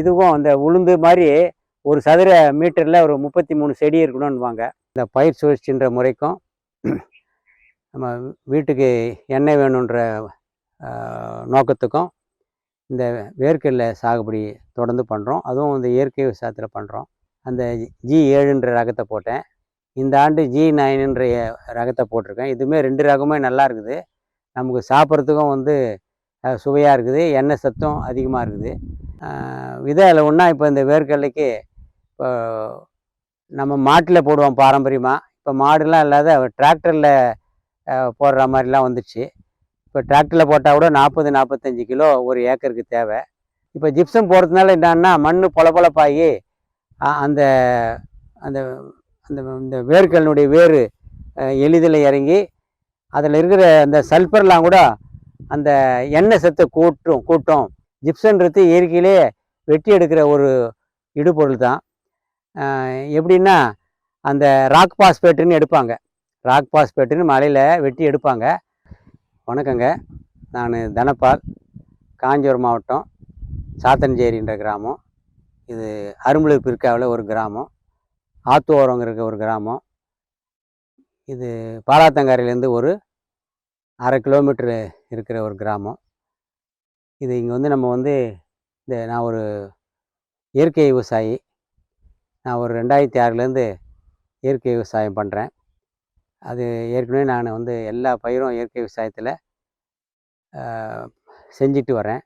இதுவும் அந்த உளுந்து மாதிரி ஒரு சதுர மீட்டரில் ஒரு முப்பத்தி மூணு செடி இருக்கணும்னுவாங்க. இந்த பயிர் சுழற்சின்ற முறைக்கும் நம்ம வீட்டுக்கு எண்ணெய் வேணுன்ற நோக்கத்துக்கும் இந்த வேர்க்கடலை சாகுபடி தொடர்ந்து பண்ணுறோம் அதுவும் இந்த இயற்கை விவசாயத்தில் பண்ணுறோம் அந்த ஜி ஏழுன்ற ரகத்தை போட்டேன். இந்த ஆண்டு ஜி நைனுன்ற ரகத்தை போட்டிருக்கேன். இதுவுமே ரெண்டு ரகமே நல்லா இருக்குது. நமக்கு சாப்பிட்றதுக்கும் வந்து சுவையாக இருக்குது எண்ணெய் சத்தும் அதிகமாக இருக்குது. ஆஹ் விதை அதில் ஒன்றா இப்போ இந்த வேர்க்கடலைக்கு இப்போ நம்ம மாட்டில் போடுவோம் பாரம்பரியமாக இப்போ மாடுலாம் இல்லாத டிராக்டரில் போடுற மாதிரிலாம் வந்துடுச்சு இப்போ டிராக்டரில் போட்டால் கூட நாற்பது நாற்பத்தஞ்சு கிலோ ஒரு ஏக்கருக்கு தேவை. இப்போ ஜிப்சம் போடுறதுனால என்னன்னா மண் பொலபொலப்பாகி அந்த அந்த அந்த இந்த வேர்க்கடலுடைய வேர் எளிதில் இறங்கி அதில் இருக்கிற அந்த சல்ஃபர்லாம் கூட அந்த எண்ணெய் சத்தை கூட்டும் கூட்டும். ஜிப்சன்றது இயற்கையிலே வெட்டி எடுக்கிற ஒரு இடுபொருள் தான் எப்படின்னா அந்த ராக் பாஸ்பேட்டுன்னு எடுப்பாங்க. ராக் பாஸ்பேட்டுன்னு மலையில் வெட்டி எடுப்பாங்க. வணக்கங்க. நான் தனபால் காஞ்சிபுரம் மாவட்டம் சாத்தன்சேரின்ற கிராமம். இது அரும்பலூர் பிற்காவில் ஒரு கிராமம். ஆத்துவோரங்கிற ஒரு கிராமம். இது பாலாத்தங்காரிலேருந்து ஒரு அரை கிலோமீட்டரு இருக்கிற ஒரு கிராமம். இது இங்கே வந்து நம்ம வந்து இந்த நான் ஒரு இயற்கை விவசாயி. நான் ஒரு ரெண்டாயிரத்தி ஆறுலேருந்து இயற்கை விவசாயம் பண்ணுறேன் அது ஏற்கனவே நான் வந்து எல்லா பயிரும் இயற்கை விவசாயத்தில் செஞ்சுட்டு வரேன்.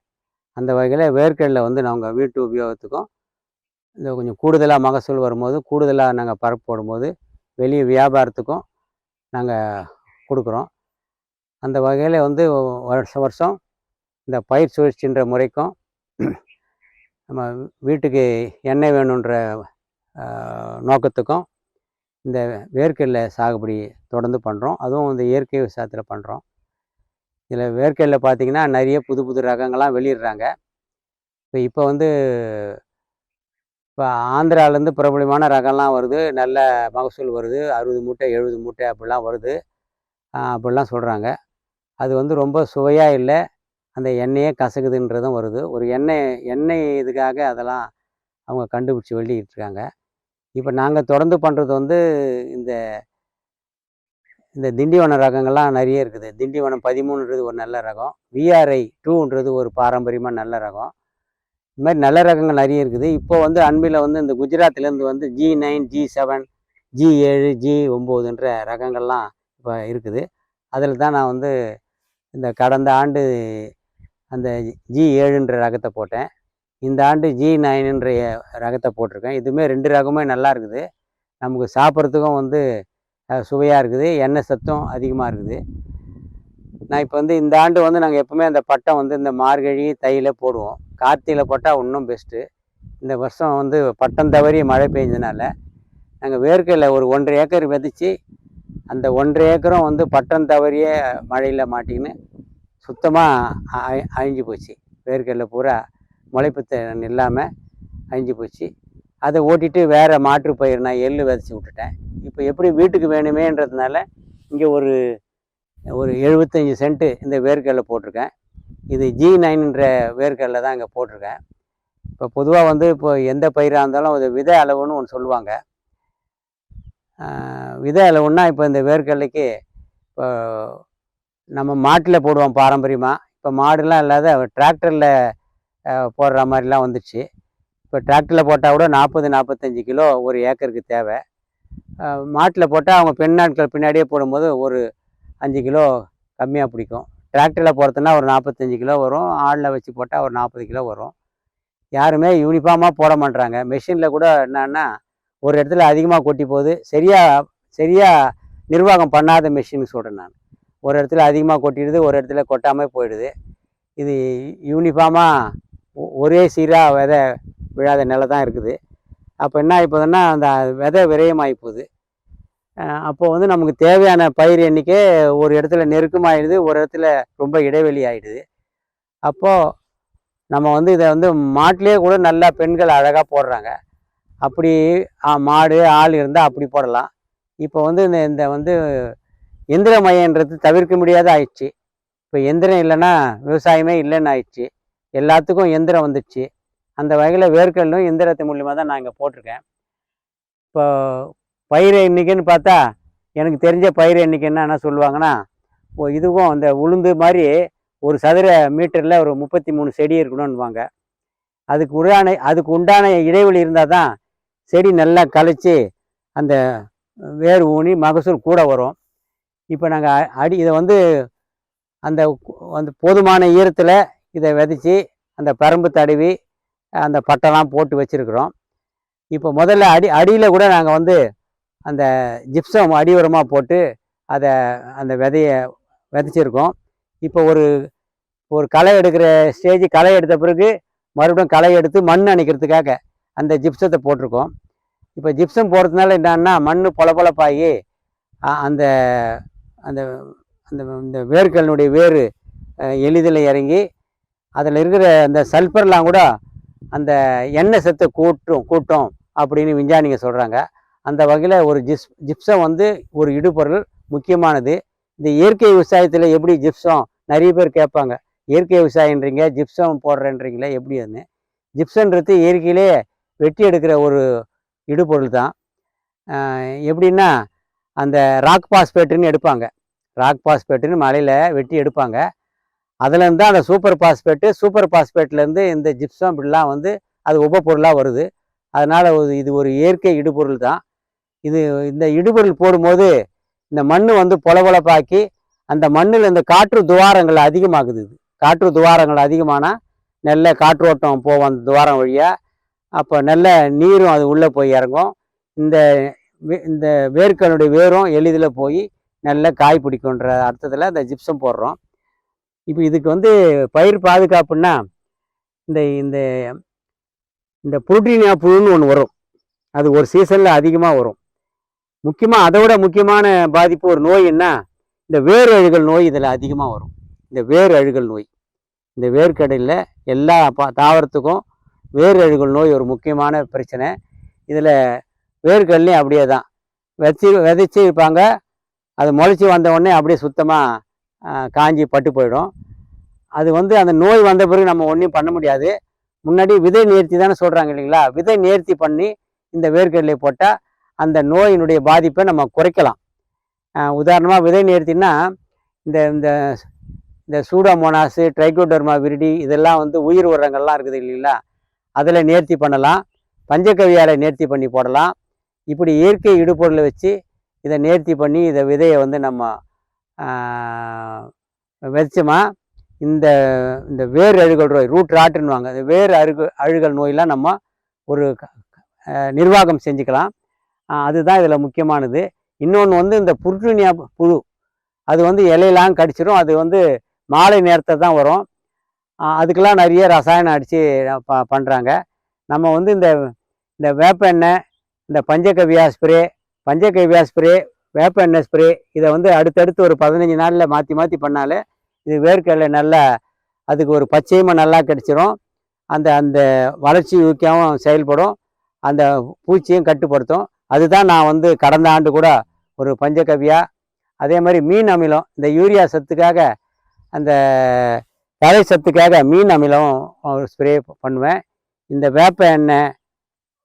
அந்த வகையில் வேர்க்கடலை வந்து நாங்கள் வீட்டு உபயோகத்துக்கும் இந்த கொஞ்சம் கூடுதலாக மகசூல் வரும்போது கூடுதலாக நாங்கள் பரப்பு போடும்போது வெளியே வியாபாரத்துக்கும் நாங்கள் கொடுக்குறோம். அந்த வகையில் வந்து வருஷ வருஷம் இந்த பயிர் சுழற்சின்ற முறைக்கும் நம்ம வீட்டுக்கு எண்ணெய் வேணுன்ற நோக்கத்துக்கும் இந்த வேர்க்கடலை சாகுபடி தொடர்ந்து பண்ணுறோம் அதுவும் இந்த இயற்கை விவசாயத்தில் பண்ணுறோம் இதில் வேர்க்கடலை பார்த்திங்கன்னா நிறைய புது புது ரகங்கள்லாம் வெளியிடுறாங்க. இப்போ இப்போ வந்து இப்போ ஆந்திராலேருந்து பிரபலமான ரகம்லாம் வருது. நல்ல மகசூல் வருது. அறுபது மூட்டை எழுபது மூட்டை அப்படிலாம் வருது. அப்படிலாம் சொல்கிறாங்க அது வந்து ரொம்ப சுவையாக இல்லை. அந்த எண்ணெயே கசக்குதுன்றதும் வருது. ஒரு எண்ணெய் எண்ணெய் இதுக்காக அதெல்லாம் அவங்க கண்டுபிடிச்சி வெளியிட்டு இருக்காங்க. இப்போ நாங்கள் தொடர்ந்து பண்ணுறது வந்து இந்த இந்த திண்டிவன ரகங்கள்லாம் நிறைய இருக்குது. திண்டிவனம் பதிமூணுன்றது ஒரு நல்ல ரகம். விஆர்ஐ டூன்றது ஒரு பாரம்பரியமாக நல்ல ரகம். இது மாதிரி நல்ல ரகங்கள் நிறைய இருக்குது. இப்போ வந்து அண்மையில் வந்து இந்த குஜராத்லேருந்து வந்து G nine G seven G ஏழு ஜி ஒம்போதுன்ற ரகங்கள்லாம் இப்போ இருக்குது. அதில் தான் நான் வந்து இந்த கடந்த ஆண்டு அந்த ஜி ஏழுன்ற ரகத்தை போட்டேன். இந்த ஆண்டு ஜி நைனுன்ற ரகத்தை போட்டிருக்கேன். இதுவுமே ரெண்டு ரகமே நல்லா இருக்குது. நமக்கு சாப்பிட்றதுக்கும் வந்து சுவையாக இருக்குது. எண்ணெய் சத்தும் அதிகமாக இருக்குது. நான் இப்போ வந்து இந்த ஆண்டு வந்து நாங்கள் எப்பவுமே அந்த பட்டம் வந்து இந்த மார்கழி தையில் போடுவோம். கார்த்தியில் போட்டால் இன்னும் பெஸ்ட்டு இந்த வருஷம் வந்து பட்டம் தவறி மழை பெஞ்சதுனால நாங்கள் வேர்க்கையில் ஒரு ஒன்றரை ஏக்கர் விதைச்சி அந்த ஒன்றரை ஏக்கரும் வந்து பட்டம் தவறிய மழையில் மாட்டிக்கின்னு சுத்தமாக அழிஞ்சு போச்சு. வேர்க்கடலை பூரா முளைப்பு திறன் இல்லாமல் அழிஞ்சு போச்சு. அதை ஓட்டிட்டு வேறு மாற்று பயிர் நான் எள்ளு விதைச்சி விட்டுட்டேன். இப்போ எப்படி வீட்டுக்கு வேணுமேன்றதுனால இங்கே ஒரு ஒரு எழுபத்தஞ்சி சென்ட்டு இந்த வேர்க்கடலை போட்டிருக்கேன். இது ஜி நைன்ன்ற வேர்க்கடலை தான் இங்கே போட்டிருக்கேன். இப்போ பொதுவாக வந்து இப்போ எந்த பயிராக இருந்தாலும் அது விதை அளவுன்னு ஒன்று சொல்லுவாங்க. ஆஹ் ஒன்றா இப்போ இந்த வேர்க்கடலைக்கு இப்போ நம்ம மாட்டில் போடுவோம் பாரம்பரியமாக இப்போ மாடுலாம் இல்லாத டிராக்டரில் போடுற மாதிரிலாம் வந்துடுச்சு இப்போ டிராக்டரில் போட்டால் கூட நாற்பது நாற்பத்தஞ்சு கிலோ ஒரு ஏக்கருக்கு தேவை. மாட்டில் போட்டால் அவங்க பெண் நாட்கள் பின்னாடியே போடும்போது ஒரு அஞ்சு கிலோ கம்மியாக பிடிக்கும். டிராக்டரில் போடுறதுனா ஒரு நாற்பத்தஞ்சு கிலோ வரும். ஆளில் வச்சு போட்டால் ஒரு நாற்பது கிலோ வரும். யாருமே யூனிஃபார்மாக போட மாட்டேறாங்க மெஷினில் கூட என்னன்னா ஒரு இடத்துல அதிகமாக கொட்டி போகுது. சரியாக சரியாக நிர்வாகம் பண்ணாத மிஷின் சொல்கிறேன் நான். ஒரு இடத்துல அதிகமாக கொட்டிடுது ஒரு இடத்துல கொட்டாமல் போயிடுது. இது யூனிஃபார்மாக ஒரே சீராக விதை விழாத நிலை தான் இருக்குது. அப்போ என்ன ஆகிப்போதுன்னா அந்த விதை விரயமாகி போகுது. அப்போது அப்போ வந்து நமக்கு தேவையான பயிர் எண்ணிக்கை ஒரு இடத்துல நெருக்கமாகிடுது ஒரு இடத்துல ரொம்ப இடைவெளி ஆகிடுது அப்போது நம்ம வந்து இதை வந்து மாட்டிலே கூட நல்லா பெண்கள் அழகாக போடுறாங்க. அப்படி மாடு ஆள் இருந்தால் அப்படி போடலாம். இப்போ வந்து இந்த இந்த வந்து எந்திரமயன்றது தவிர்க்க முடியாத ஆயிடுச்சு. இப்போ எந்திரம் இல்லைன்னா விவசாயமே இல்லைன்னு ஆயிடுச்சு. எல்லாத்துக்கும் எந்திரம் வந்துடுச்சு அந்த வகையில் வேர்க்கடலும் எந்திரத்து மூலியமாக தான் நான் இங்கே போட்டிருக்கேன். இப்போ பயிர் எண்ணிக்கைன்னு பார்த்தா எனக்கு தெரிஞ்ச பயிர் எண்ணிக்கை என்ன சொல்லுவாங்கன்னா இதுவும் அந்த உளுந்து மாதிரி ஒரு சதுர மீட்டரில் ஒரு முப்பத்தி மூணு செடி இருக்கணும்னுவாங்க. அதுக்கு உண்டான அதுக்கு உண்டான இடைவெளி இருந்தால் தான் செடி நல்லா களைச்சி அந்த வேர் ஊனி மகசூல் கூட வரும். இப்போ நாங்கள் அடி இதை வந்து அந்த அந்த போதுமான ஈரத்தில் இதை விதைச்சி அந்த பரம்பு தடவி அந்த பட்டெல்லாம் போட்டு வச்சுருக்குறோம். இப்போ முதல்ல அடி அடியில் கூட நாங்கள் வந்து அந்த ஜிப்சம் அடி உரமாக போட்டு அதை அந்த விதைய விதைச்சிருக்கோம். இப்போ ஒரு ஒரு களை எடுக்கிற ஸ்டேஜ் களை எடுத்த பிறகு மறுபடியும் களை எடுத்து மண் அணைக்கிறதுக்காக அந்த ஜிப்சத்தை போட்டிருக்கோம். இப்போ ஜிப்சம் போடுறதுனால என்னன்னா மண் பொலபொலப்பாகி அந்த அந்த அந்த இந்த வேர்களினுடைய வேர் எளிதில் இறங்கி அதில் இருக்கிற அந்த சல்ஃபர்லாம் கூட அந்த எண்ணெய் சத்தை கூட்டும் கூட்டும் அப்படின்னு விஞ்ஞானிங்க சொல்கிறாங்க அந்த வகையில் ஒரு ஜிப்ஸ் ஜிப்சம் வந்து ஒரு இடுபொருள் முக்கியமானது. இந்த இயற்கை விவசாயத்தில் எப்படி ஜிப்சம் நிறைய பேர் கேட்பாங்க. இயற்கை விவசாயன்றீங்க ஜிப்சம் போடுறேன்றீங்களே எப்படி அதுன்னு. ஜிப்சன்றது இயற்கையிலே வெட்டி எடுக்கிற ஒரு இடுபொருள் தான் எப்படின்னா அந்த ராக் பாஸ்பேட்டுன்னு எடுப்பாங்க. ராக் பாஸ்பேட்டுன்னு மலையில் வெட்டி எடுப்பாங்க. அதுலேருந்து தான் அந்த சூப்பர் பாஸ்பேட்டு சூப்பர் பாஸ்பேட்லேருந்து இந்த ஜிப்சம் இப்படிலாம் வந்து அது உபப்பொருளாக வருது. அதனால் இது ஒரு இயற்கை இடுபொருள் தான் இது இந்த இடுபொருள் போடும்போது இந்த மண் வந்து பொலபொலப்பாக்கி அந்த மண்ணில் இந்த காற்று துவாரங்கள் அதிகமாகுது இது. காற்று துவாரங்கள் அதிகமானால் நல்ல காற்றோட்டம் போகும் அந்த துவாரம் வழியாக அப்போ நல்ல நீரும் அது உள்ளே போய் இறங்கும். இந்த வே- இந்த வேர்க்கனுடைய வேரும் எளிதில் போய் நல்ல காய் பிடிக்குன்ற அர்த்தத்தில் இந்த ஜிப்சம் போடுறோம். இப்போ இதுக்கு வந்து பயிர் பாதுகாப்புன்னா இந்த இந்த இந்த புரோட்டீனியா புழுன்னு ஒன்று வரும். அது ஒரு சீசனில் அதிகமாக வரும். முக்கியமாக அதை விட முக்கியமான பாதிப்பு ஒரு நோய்ன்னா இந்த வேர் அழுகல் நோய் இதில் அதிகமாக வரும். இந்த வேர் அழுகல் நோய். இந்த வேர்க்கடையில் எல்லா பா தாவரத்துக்கும் வேர் அழுகல் நோய் ஒரு முக்கியமான பிரச்சனை. இதில் வேர்க்கடலையும் அப்படியே தான். வெச்சி விதைச்சி இருப்பாங்க. அது முளைச்சி வந்த உடனே அப்படியே சுத்தமாக காஞ்சி பட்டு போயிடும். அது வந்து அந்த நோய் வந்த பிறகு நம்ம ஒன்றும் பண்ண முடியாது. முன்னாடி விதை நேர்த்தி தானே சொல்கிறாங்க இல்லைங்களா? விதை நேர்த்தி பண்ணி இந்த வேர்க்கடலை போட்டால் அந்த நோயினுடைய பாதிப்பை நம்ம குறைக்கலாம். உதாரணமாக விதை நேர்த்தின்னா இந்த இந்த இந்த சூடாமோனாஸு ட்ரைகோடர்மா விரிடி இதெல்லாம் வந்து உயிர் உரங்கள்லாம் இருக்குது இல்லைங்களா? அதில் நேர்த்தி பண்ணலாம். பஞ்சக்கவியால் நேர்த்தி பண்ணி போடலாம். இப்படி இயற்கை இடுபொருளை வச்சு இதை நேர்த்தி பண்ணி இதை விதையை வந்து நம்ம வச்சோமா இந்த இந்த வேர் அழுகல் நோய் ரூட் ராட்டுன்னுவாங்க அந்த வேர் அழுகு அழுகல் நோயெலாம் நம்ம ஒரு க- நிர்வாகம் செஞ்சுக்கலாம். அதுதான் இதில் முக்கியமானது. இன்னொன்று வந்து இந்த புற்றுணியா புழு. அது வந்து இலையெல்லாம் கடிச்சிடும் அது வந்து மாலை நேரத்தில் தான் வரும். அதுக்கெல்லாம் நிறைய ரசாயனம் அடித்து ப பண்ணுறாங்க நம்ம வந்து இந்த இந்த வேப்ப எண்ணெய் இந்த பஞ்சகவியா ஸ்ப்ரே பஞ்சகவியா ஸ்ப்ரே வேப்ப எண்ணெய் ஸ்ப்ரே இதை வந்து அடுத்தடுத்து ஒரு பதினஞ்சு நாளில் மாற்றி மாற்றி பண்ணாலே இது வேர்க்கடலை நல்லா அதுக்கு ஒரு பச்சையமாக நல்லா கிடச்சிரும். அந்த அந்த வளர்ச்சி ஊக்கியாவும் செயல்படும். அந்த பூச்சியும் கட்டுப்படுத்தும். அதுதான் நான் வந்து கடந்த ஆண்டு கூட ஒரு பஞ்சகவியா அதே மாதிரி மீன் அமிலம் இந்த யூரியா சத்துக்காக அந்த தலை சத்துக்காக மீன் அமிலம் ஸ்ப்ரே பண்ணுவேன். இந்த வேப்ப எண்ணெய்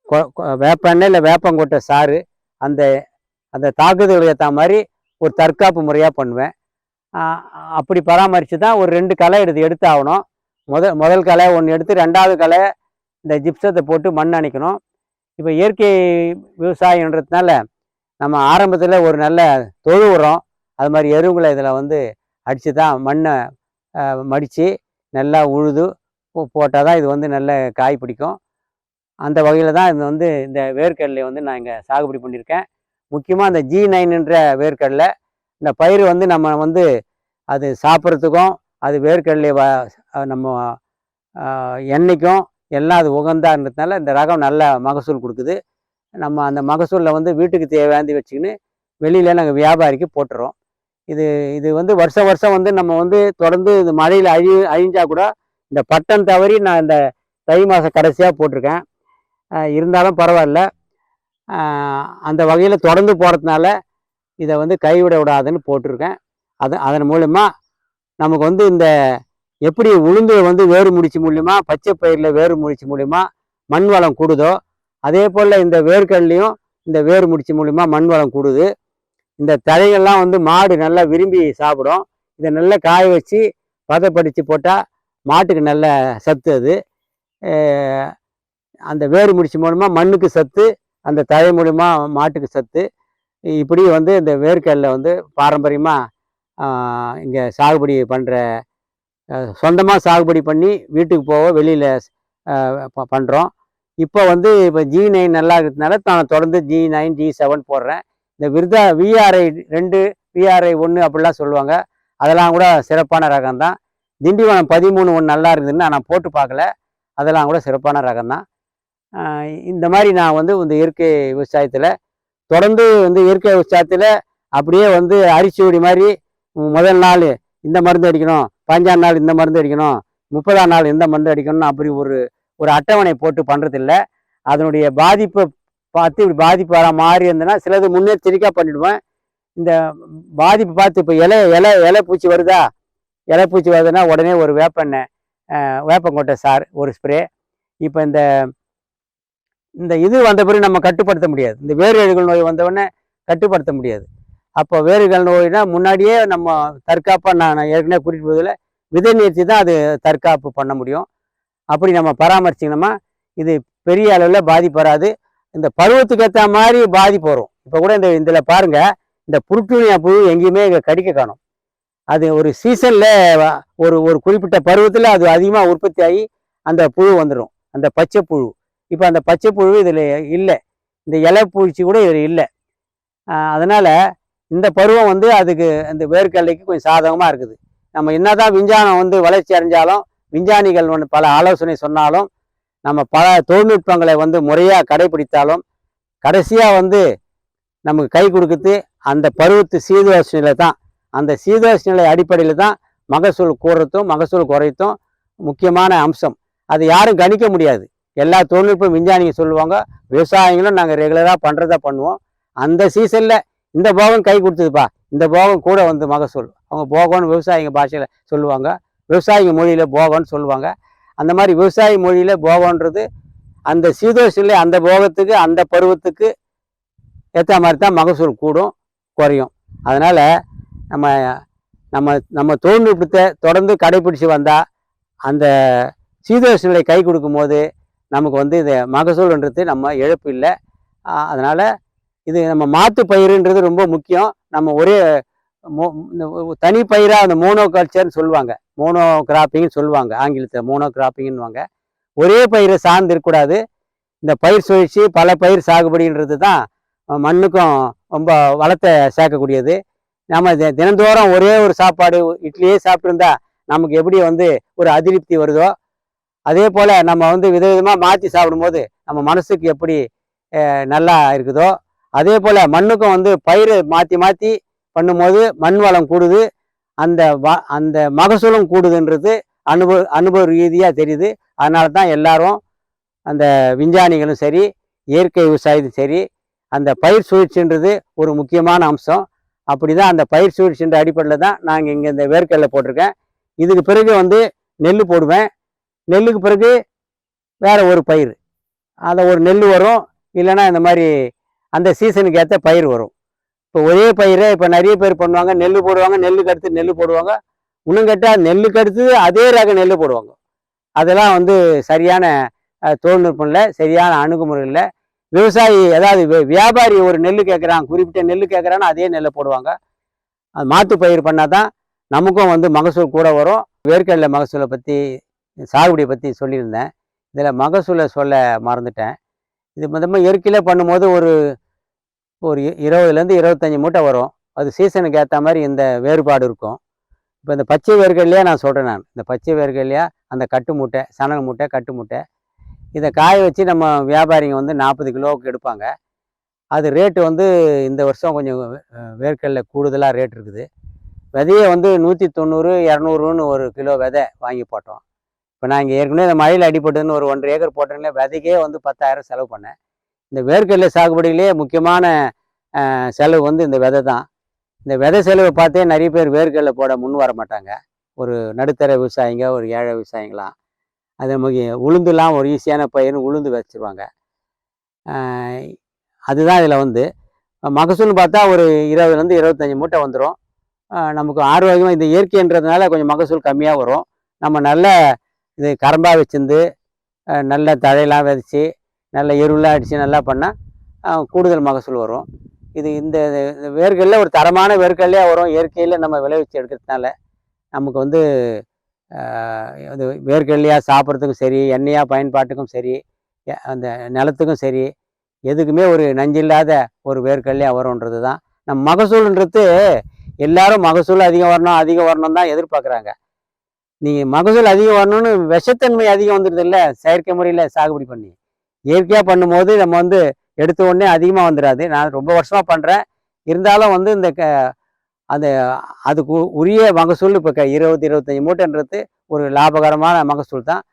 கொ- வேப்ப எண்ணெய் இல்லை வேப்பங்கொட்டை சாறு அந்த அந்த தாக்குதலுக்கு ஏற்ற மாதிரி ஒரு தற்காப்பு முறையாக பண்ணுவேன். அப்படி பராமரித்து தான் ஒரு ரெண்டு களை எடுத்து எடுத்தாகணும். முதல் முதல் களை ஒன்று எடுத்து ரெண்டாவது களை இந்த ஜிப்சத்தை போட்டு மண் அணைக்கணும். இப்போ இயற்கை விவசாயன்றதுனால நம்ம ஆரம்பத்தில் ஒரு நல்ல தொழு உரம் அது மாதிரி எருவுங்களை இதில் வந்து அடித்து தான் மண்ணை மடித்து நல்லா உழுது போட்டால் தான் இது வந்து நல்ல காய் பிடிக்கும். அந்த வகையில் தான் இது வந்து இந்த வேர்க்கடலை வந்து நான் இங்கே சாகுபடி பண்ணியிருக்கேன். முக்கியமாக அந்த ஜி நைன்ன்ற வேர்க்கடலை இந்த பயிர் வந்து நம்ம வந்து அது சாப்பிட்றதுக்கும் அது வேர்க்கடலை வ நம்ம எண்ணெய்க்கும் எல்லாம் அது உகந்தான்றதுனால இந்த ரகம் நல்ல மகசூல் கொடுக்குது. நம்ம அந்த மகசூலில் வந்து வீட்டுக்கு தேவையாந்தி வச்சுக்கின்னு வெளியில் நாங்கள் வியாபாரிக்கு போட்டுறோம். இது இது வந்து வருஷம் வருஷம் வந்து நம்ம வந்து தொடர்ந்து இந்த மழையில் அழி அழிஞ்சா கூட இந்த பட்டம் தவறி நான் இந்த தை மாதம் கடைசியாக போட்டிருக்கேன். இருந்தாலும் பரவாயில்ல. அந்த வகையில் தொடர்ந்து போகிறதுனால இதை வந்து கைவிட விடாதுன்னு போட்டிருக்கேன். அது அதன் மூலயமா நமக்கு வந்து இந்த எப்படி உளுந்து வந்து வேறு முடிச்சு மூலியமா பச்சை பயிரில் வேறு முடிச்சு மூலயமா மண் வளம் கூடுதோ அதே போல் இந்த வேர்க்கடலையும் இந்த வேறு முடிச்சு மூலியமா மண் வளம் கூடுது. இந்த தழைகள்லாம் வந்து மாடு நல்லா விரும்பி சாப்பிடும். இதை நல்லா காய வச்சு பதப்படுத்தி போட்டால் மாட்டுக்கு நல்ல சத்து அது. அந்த வேறு முடிச்சு மூலமாக மண்ணுக்கு சத்து அந்த தழை மூலிமா மாட்டுக்கு சத்து. இப்படி வந்து இந்த வேர்க்கடலை வந்து பாரம்பரியமாக இங்கே சாகுபடி பண்ணுற சொந்தமாக சாகுபடி பண்ணி வீட்டுக்கு போக வெளியில் பண்ணுறோம் இப்போ வந்து இப்போ ஜி நைன் நல்லா இருக்கிறதுனால நான் தொடர்ந்து ஜி நைன் ஜி செவன் போடுறேன். இந்த விருதா விஆர்ஐ ரெண்டு விஆர்ஐ ஒன்று அப்படிலாம் சொல்லுவாங்க. அதெல்லாம் கூட சிறப்பான ரகம் தான் திண்டிவனம் பதிமூணு ஒன்று நல்லா இருந்ததுன்னு நான் போட்டு பார்க்கல. அதெல்லாம் கூட சிறப்பான ரகம் தான் இந்த மாதிரி நான் வந்து இந்த இயற்கை விவசாயத்தில் தொடர்ந்து வந்து இயற்கை விவசாயத்தில் அப்படியே வந்து அரிசியோடி மாதிரி முதல் நாள் இந்த மருந்து அடிக்கணும் பஞ்சாம் நாள் இந்த மருந்து அடிக்கணும் முப்பதாம் நாள் இந்த மருந்து அடிக்கணும்னு அப்படி ஒரு ஒரு அட்டவணை போட்டு பண்ணுறதில்ல அதனுடைய பாதிப்பை பார்த்து இப்படி பாதிப்பு வர மாதிரி இருந்ததுன்னா சிலது முன்னெச்சரிக்கையாக பண்ணிவிடுவேன் இந்த பாதிப்பு பார்த்து இப்போ இலை இலை இலை பூச்சி வருதா? இலை பூச்சி வருதுன்னா உடனே ஒரு வேப்பெண்ணெய் வேப்பங்கொட்டை சார் ஒரு ஸ்ப்ரே. இப்போ இந்த இந்த இது வந்த பிறகு நம்ம கட்டுப்படுத்த முடியாது. இந்த வேறுகள் நோய் வந்தவுடனே கட்டுப்படுத்த முடியாது. அப்போ வேறுகள் நோய்னா முன்னாடியே நம்ம தற்காப்பாக நான் ஏற்கனவே குறிப்பிட்டு போதில் விதை நிறுத்தி தான் அது தற்காப்பு பண்ண முடியும். அப்படி நம்ம பராமரிச்சிங்கன்னா இது பெரிய அளவில் பாதிப்பு வராது. இந்த பருவத்துக்கு ஏற்ற மாதிரி பாதிப்பு வரும். இப்போ கூட இந்த இதில் பாருங்கள் இந்த புருட்டுனியா புழு எங்கேயுமே இங்கே கடிக்க காணும். அது ஒரு சீசனில் ஒரு ஒரு குறிப்பிட்ட பருவத்தில் அது அதிகமாக உற்பத்தி ஆகி அந்த புழு வந்துடும் அந்த பச்சை புழு. இப்போ அந்த பச்சை புழு இதில் இல்லை. இந்த இலை பூச்சி கூட இதில் இல்லை. அதனால் இந்த பருவம் வந்து அதுக்கு அந்த வேர்க்கடலைக்கு கொஞ்சம் சாதகமாக இருக்குது. நம்ம என்ன தான் விஞ்ஞானம் வந்து வளர்ச்சி அடைஞ்சாலும் விஞ்ஞானிகள் ஒன்று பல ஆலோசனை சொன்னாலும் நம்ம பல தொழில்நுட்பங்களை வந்து முறையாக கடைபிடித்தாலும் கடைசியாக வந்து நமக்கு கை கொடுக்குது அந்த பருவத்து சீதோஷ நிலை தான். அந்த சீதோஷ நிலை அடிப்படையில் தான் மகசூல் கூடுறதும் மகசூல் குறைத்தும் முக்கியமான அம்சம். அது யாரும் கணிக்க முடியாது. எல்லா தொழில்நுட்ப விஞ்ஞானிங்க சொல்லுவாங்க விவசாயிகளும் நாங்கள் ரெகுலராக பண்ணுறதா பண்ணுவோம். அந்த சீசனில் இந்த போகம் கை கொடுத்ததுப்பா. இந்த போகம் கூட வந்து மகசூல். அவங்க போகம்னு விவசாயிங்க பாஷையில் சொல்லுவாங்க. விவசாயிங்க மொழியில் போகம்னு சொல்லுவாங்க. அந்த மாதிரி விவசாயி மொழியில் போகன்றது அந்த சீதோஷில் அந்த போகத்துக்கு அந்த பருவத்துக்கு ஏற்ற மாதிரி தான் மகசூல் கூடும் குறையும். அதனால் நம்ம நம்ம நம்ம தொழில்நுட்பத்தை தொடர்ந்து கடைபிடிச்சு வந்தால் அந்த சீதோஷ நிலை கை கொடுக்கும்போது நமக்கு வந்து இது மகசூல்ன்றது நம்ம இழப்பு இல்லை. அதனால் இது நம்ம மாற்று பயிருன்றது ரொம்ப முக்கியம். நம்ம ஒரே இந்த தனி பயிராக அந்த மோனோ கல்ச்சர்னு சொல்லுவாங்க. மோனோ கிராப்பிங்னு சொல்லுவாங்க ஆங்கிலத்தில் மோனோ கிராப்பிங்னுவாங்க ஒரே பயிரை சார்ந்து இருக்கக்கூடாது. இந்த பயிர் சுழற்சி பல பயிர் சாகுபடின்றது தான் மண்ணுக்கும் ரொம்ப வளத்தை சேர்க்கக்கூடியது. நம்ம தி- தினந்தோறும் ஒரே ஒரு சாப்பாடு இட்லியே சாப்பிட்ருந்தா நமக்கு எப்படி வந்து ஒரு அதிருப்தி வருதோ அதே போல் நம்ம வந்து விதவிதமாக மாற்றி சாப்பிடும்போது நம்ம மனசுக்கு எப்படி நல்லா இருக்குதோ அதே போல் மண்ணுக்கும் வந்து பயிர் மாற்றி மாற்றி பண்ணும்போது மண் வளம் கூடுது அந்த வ- அந்த மகசூலும் கூடுதுன்றது அனுபவ அனுபவ ரீதியாக தெரியுது. அதனால தான் எல்லாரும் அந்த விஞ்ஞானிகளும் சரி இயற்கை விவசாயத்தும் சரி அந்த பயிர் சுழற்சின்றது ஒரு முக்கியமான அம்சம். அப்படி தான் அந்த பயிர் சுழற்சின்ற அடிப்படையில் தான் நாங்கள் இங்கே இந்த வேர்க்கடலை போட்டிருக்கேன். இதுக்கு பிறகு வந்து நெல் போடுவேன். நெல்லுக்கு பிறகு வேறு ஒரு பயிர். அதை ஒரு நெல் வரும் இல்லைன்னா இந்த மாதிரி அந்த சீசனுக்கு ஏற்ற பயிர் வரும். இப்போ ஒரே பயிரை இப்போ நிறைய பேர் பண்ணுவாங்க. நெல் போடுவாங்க நெல்லுக்கு அடுத்து நெல் போடுவாங்க. இன்னும் கேட்டால் நெல்லுக்கு அடுத்து அதே ரக நெல் போடுவாங்க. அதெல்லாம் வந்து சரியான தொழில்நுட்பம் இல்லை சரியான அணுகுமுறை இல்லை. விவசாயி அதாவது வியாபாரி ஒரு நெல் கேட்குறான் குறிப்பிட்ட நெல் கேட்குறான்னு அதே நெல்லை போடுவாங்க. அது மாற்று பயிர் பண்ணால் தான் நமக்கும் வந்து மகசூல் கூட வரும். வேர்க்கடலை மகசூலை பற்றி சாகுபடியை பற்றி சொல்லியிருந்தேன். இதில் மகசூலை சொல்ல மறந்துட்டேன். இது மொத்தமாக இயற்கையில் பண்ணும்போது ஒரு ஒரு இருபதுலேருந்து இருபத்தஞ்சி மூட்டை வரும். அது சீசனுக்கு ஏற்ற மாதிரி இந்த வேறுபாடு இருக்கும். இப்போ இந்த பச்சை வேர்கள்லையே நான் சொல்கிறேன் நான். இந்த பச்சை வேர்க்கடலையா அந்த கட்டு மூட்டை சணல் மூட்டை கட்டு மூட்டை. இதை காய வச்சு நம்ம வியாபாரிங்க வந்து நாற்பது கிலோவுக்கு எடுப்பாங்க. அது ரேட்டு வந்து இந்த வருஷம் கொஞ்சம் வேர்க்கடலில் கூடுதலாக ரேட் இருக்குது. விதையை வந்து நூற்றி தொண்ணூறு இரநூறுன்னு ஒரு கிலோ விதை வாங்கி போட்டோம். இப்போ நான் இங்கே ஏற்கனவே இந்த மழையில் அடிபட்டதுன்னு ஒரு ஒன்றரை ஏக்கர் போட்டேன்ல விதைக்கே வந்து பத்தாயிரம் செலவு பண்ணேன். இந்த வேர்க்கடலை சாகுபடியிலே முக்கியமான செலவு வந்து இந்த விதை தான். இந்த விதை செலவை பார்த்தே நிறைய பேர் வேர்க்கடலை போட முன் வர மாட்டாங்க. ஒரு நடுத்தர விவசாயிங்க ஒரு ஏழை விவசாயிங்களாம். அதே மாதிரி உளுந்துலாம் ஒரு ஈஸியான பயிர்னு உளுந்து வச்சுருவாங்க. அதுதான் இதில் வந்து. மகசூல்னு பார்த்தா ஒரு இருபதுலேருந்து இருபத்தஞ்சி மூட்டை வந்துடும் நமக்கு ஆரோக்கியமாக இந்த இயற்கைன்றதுனால கொஞ்சம் மகசூல் கம்மியாக வரும். நம்ம நல்ல இது கரம்பாக வச்சுருந்து நல்ல தழையெல்லாம் விதைச்சி நல்ல எருவெலாம் அடித்து நல்லா பண்ணால் கூடுதல் மகசூல் வரும். இது இந்த இந்த ஒரு தரமான வேர்க்கடலையாக வரும். இயற்கையில் நம்ம விளைவிச்சு எடுக்கிறதுனால நமக்கு வந்து அது வேர்க்கடலையாக சாப்பிட்றதுக்கும் சரி எண்ணெயாக பயன்பாட்டுக்கும் சரி அந்த நிலத்துக்கும் சரி எதுக்குமே ஒரு நஞ்சில்லாத ஒரு வேர்க்கடலையாக வரும்ன்றது தான். நம்ம மகசூல்ன்றது எல்லாரும் மகசூல் அதிகம் வரணும் அதிகம் வரணும் தான் எதிர்பார்க்குறாங்க. நீங்கள் மகசூல் அதிகம் வரணும்னு விஷத்தன்மை அதிகம் வந்துடுது இல்லை செயற்கை முறையில் சாகுபடி பண்ணி. இயற்கையாக பண்ணும்போது நம்ம வந்து எடுத்த உடனே அதிகமாக வந்துடாது நான் ரொம்ப வருஷமாக பண்ணுறேன் இருந்தாலும் வந்து இந்த க அந்த அதுக்கு உரிய மகசூல் இப்போ க இருபது இருபத்தஞ்சி மூட்டைன்றது ஒரு லாபகரமான மகசூல் தான்